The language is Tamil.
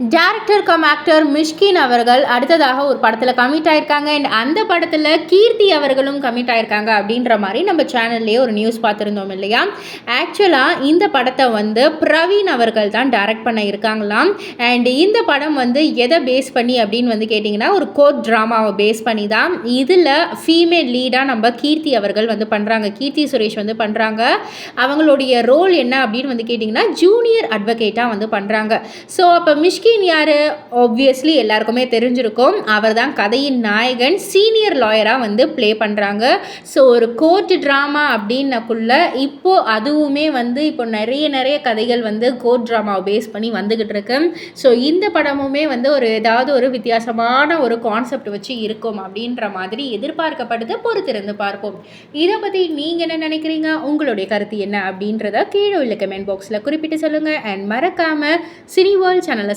டேரக்டர் கம் ஆக்டர் மிஷ்கின் அவர்கள் அடுத்ததாக ஒரு படத்தில் கமிட் ஆயிருக்காங்க. அண்ட் அந்த படத்தில் கீர்த்தி அவர்களும் கமிட் ஆயிருக்காங்க அப்படின்ற மாதிரி நம்ம சேனல்லையே ஒரு நியூஸ் பார்த்துருந்தோம் இல்லையா? ஆக்சுவலாக இந்த படத்தை வந்து பிரவீன் அவர்கள் தான் டைரக்ட் பண்ண இருக்காங்களாம். அண்ட் இந்த படம் வந்து எதை பேஸ் பண்ணி அப்படின்னு வந்து கேட்டிங்கன்னா ஒரு கோட் ட்ராமாவை பேஸ் பண்ணி தான் இதில் ஃபீமேல் லீடாக நம்ம கீர்த்தி அவர்கள் வந்து பண்ணுறாங்க கீர்த்தி சுரேஷ் வந்து பண்ணுறாங்க அவங்களுடைய ரோல் என்ன அப்படின்னு வந்து கேட்டிங்கன்னா ஜூனியர் அட்வொகேட்டாக வந்து பண்ணுறாங்க ஸோ அப்போ மிஷ்கி மிஷ்கின் யார்? ஆப்வியஸ்லி எல்லாருக்குமே தெரிஞ்சிருக்கும். அவர் தான் கதையின் நாயகன் சீனியர் லாயராக வந்து ப்ளே பண்ணுறாங்க ஸோ ஒரு கோர்ட் ட்ராமா அப்படின்னக்குள்ள இப்போது அதுவுமே வந்து இப்போ நிறைய நிறைய கதைகள் வந்து கோர்ட் ட்ராமாவை பேஸ் பண்ணி வந்துக்கிட்டு இருக்கு. ஸோ இந்த படமுமே வந்து ஒரு ஏதாவது ஒரு வித்தியாசமான ஒரு கான்செப்ட் வச்சு இருக்கும் அப்படின்ற மாதிரி எதிர்பார்க்கப்படுது. பொறுத்திருந்து பார்ப்போம். இதை பற்றி நீங்கள் என்ன நினைக்கிறீங்க? உங்களுடைய கருத்து என்ன அப்படின்றத கீழே உள்ள கமெண்ட் பாக்ஸில் குறிப்பிட்டு சொல்லுங்கள் அண்ட் மறக்காமல் சினி வேர்ல்ட் சேனலை